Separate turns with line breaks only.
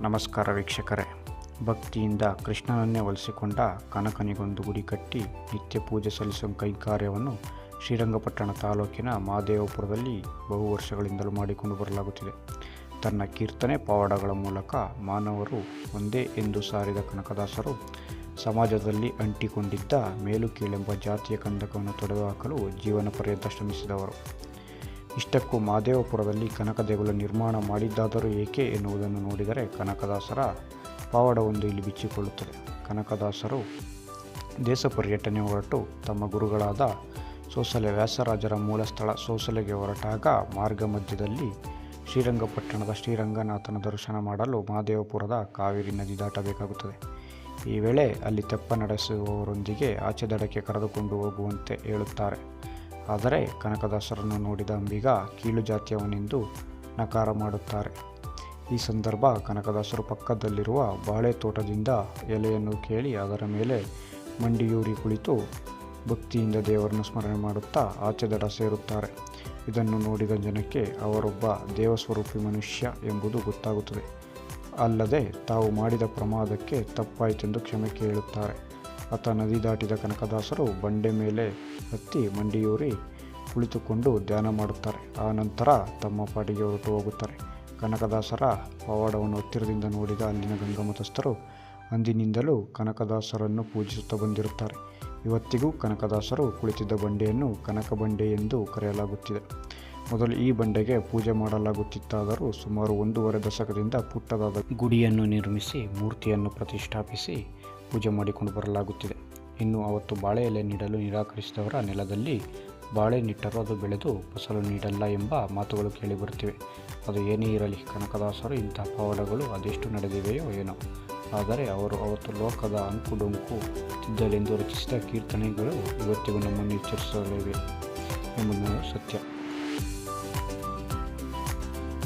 ನಮಸ್ಕಾರ ವೀಕ್ಷಕರೇ. ಭಕ್ತಿಯಿಂದ ಕೃಷ್ಣನನ್ನೇ ಒಲಿಸಿಕೊಂಡ ಕನಕನಿಗೊಂದು ಗುಡಿ ಕಟ್ಟಿ ನಿತ್ಯ ಪೂಜೆ ಸಲ್ಲಿಸುವ ಕೈಕಾರ್ಯವನ್ನು ಶ್ರೀರಂಗಪಟ್ಟಣ ತಾಲೂಕಿನ ಮಹಾದೇವಪುರದಲ್ಲಿ ಬಹು ವರ್ಷಗಳಿಂದಲೂ ಮಾಡಿಕೊಂಡು ಬರಲಾಗುತ್ತಿದೆ. ತನ್ನ ಕೀರ್ತನೆ ಪವಾಡಗಳ ಮೂಲಕ ಮಾನವರು ಒಂದೇ ಎಂದು ಸಾರಿದ ಕನಕದಾಸರು ಸಮಾಜದಲ್ಲಿ ಅಂಟಿಕೊಂಡಿದ್ದ ಮೇಲು ಕೀಳೆಂಬ ಜಾತಿಯ ಕಂದಕವನ್ನು ತೊಡೆದುಹಾಕಲು ಜೀವನ ಪರ್ಯಂತ ಶ್ರಮಿಸಿದವರು. ಇಷ್ಟಕ್ಕೂ ಮಹದೇವಪುರದಲ್ಲಿ ಕನಕ ದೇಗುಲ ನಿರ್ಮಾಣ ಮಾಡಿದ್ದಾದರೂ ಏಕೆ ಎನ್ನುವುದನ್ನು ನೋಡಿದರೆ ಕನಕದಾಸರ ಪಾವಡವೊಂದು ಇಲ್ಲಿ ಬಿಚ್ಚಿಕೊಳ್ಳುತ್ತದೆ. ಕನಕದಾಸರು ದೇಶ ಪರ್ಯಟನೆ ಹೊರಟು ತಮ್ಮ ಗುರುಗಳಾದ ಸೋಸಲೆ ವ್ಯಾಸರಾಜರ ಮೂಲ ಸ್ಥಳ ಸೋಸಲೆಗೆ ಹೊರಟಾಗ ಮಾರ್ಗ ಮಧ್ಯದಲ್ಲಿ ಶ್ರೀರಂಗಪಟ್ಟಣದ ಶ್ರೀರಂಗನಾಥನ ದರ್ಶನ ಮಾಡಲು ಮಹದೇವಪುರದ ಕಾವೇರಿ ನದಿ ದಾಟಬೇಕಾಗುತ್ತದೆ. ಈ ವೇಳೆ ಅಲ್ಲಿ ತೆಪ್ಪ ನಡೆಸುವವರೊಂದಿಗೆ ಆಚೆ ದಡಕ್ಕೆ ಕರೆದುಕೊಂಡು ಹೋಗುವಂತೆ ಹೇಳುತ್ತಾರೆ. ಆದರೆ ಕನಕದಾಸರನ್ನು ನೋಡಿದ ಅಂಬಿಗ ಕೀಳು ಜಾತಿಯವನೆಂದು ನಕಾರ ಮಾಡುತ್ತಾರೆ. ಈ ಸಂದರ್ಭ ಕನಕದಾಸರು ಪಕ್ಕದಲ್ಲಿರುವ ಬಾಳೆ ತೋಟದಿಂದ ಎಲೆಯನ್ನು ಕೇಳಿ ಅದರ ಮೇಲೆ ಮಂಡಿಯೂರಿ ಕುಳಿತು ಭಕ್ತಿಯಿಂದ ದೇವರನ್ನು ಸ್ಮರಣೆ ಮಾಡುತ್ತಾ ಆಚೆ ದಡ ಸೇರುತ್ತಾರೆ. ಇದನ್ನು ನೋಡಿದ ಜನಕ್ಕೆ ಅವರೊಬ್ಬ ದೇವಸ್ವರೂಪಿ ಮನುಷ್ಯ ಎಂಬುದು ಗೊತ್ತಾಗುತ್ತದೆ. ಅಲ್ಲದೆ ತಾವು ಮಾಡಿದ ಪ್ರಮಾದಕ್ಕೆ ತಪ್ಪಾಯಿತೆಂದು ಕ್ಷಮೆ ಕೇಳುತ್ತಾರೆ. ಆತ ನದಿ ದಾಟಿದ ಕನಕದಾಸರು ಬಂಡೆ ಮೇಲೆ ಹತ್ತಿ ಮಂಡಿಯೂರಿ ಕುಳಿತುಕೊಂಡು ಧ್ಯಾನ ಮಾಡುತ್ತಾರೆ. ಆ ನಂತರ ತಮ್ಮ ಪಾಡಿಗೆ ಹೊರಟು ಹೋಗುತ್ತಾರೆ. ಕನಕದಾಸರ ಪವಾಡವನ್ನು ಹತ್ತಿರದಿಂದ ನೋಡಿದ ಅಲ್ಲಿನ ಗಂಗಮತಸ್ಥರು ಅಂದಿನಿಂದಲೂ ಕನಕದಾಸರನ್ನು ಪೂಜಿಸುತ್ತಾ ಬಂದಿರುತ್ತಾರೆ. ಇವತ್ತಿಗೂ ಕನಕದಾಸರು ಕುಳಿತಿದ್ದ ಬಂಡೆಯನ್ನು ಕನಕ ಬಂಡೆ ಎಂದು ಕರೆಯಲಾಗುತ್ತಿದೆ. ಮೊದಲು ಈ ಬಂಡೆಗೆ ಪೂಜೆ ಮಾಡಲಾಗುತ್ತಿತ್ತಾದರೂ ಸುಮಾರು ಒಂದೂವರೆ ದಶಕದಿಂದ ಪುಟ್ಟದಾದ ಗುಡಿಯನ್ನು ನಿರ್ಮಿಸಿ ಮೂರ್ತಿಯನ್ನು ಪ್ರತಿಷ್ಠಾಪಿಸಿ ಪೂಜೆ ಮಾಡಿಕೊಂಡು ಬರಲಾಗುತ್ತಿದೆ. ಇನ್ನು ಅವತ್ತು ಬಾಳೆ ಎಲೆ ನೀಡಲು ನಿರಾಕರಿಸಿದವರ ನೆಲದಲ್ಲಿ ಬಾಳೆ ನಿಟ್ಟರೂ ಅದು ಬೆಳೆದು ಫಸಲು ನೀಡಲ್ಲ ಎಂಬ ಮಾತುಗಳು ಕೇಳಿಬರುತ್ತಿವೆ ಅದು ಏನೇ ಇರಲಿ, ಕನಕದಾಸರು ಇಂತಹ ಪವಾಡಗಳು ಅದೆಷ್ಟು ನಡೆದಿವೆಯೋ ಏನೋ. ಆದರೆ ಅವರು ಅವತ್ತು ಲೋಕದ ಅಂಕು ಡೊಂಕು ತಿದ್ದಲೆಂದು ರಚಿಸಿದ ಕೀರ್ತನೆಗಳು ಇವತ್ತಿಗೂ ನಮ್ಮನ್ನು ಎಚ್ಚರಿಸಲಿವೆ ಎಂಬುದು ಸತ್ಯ.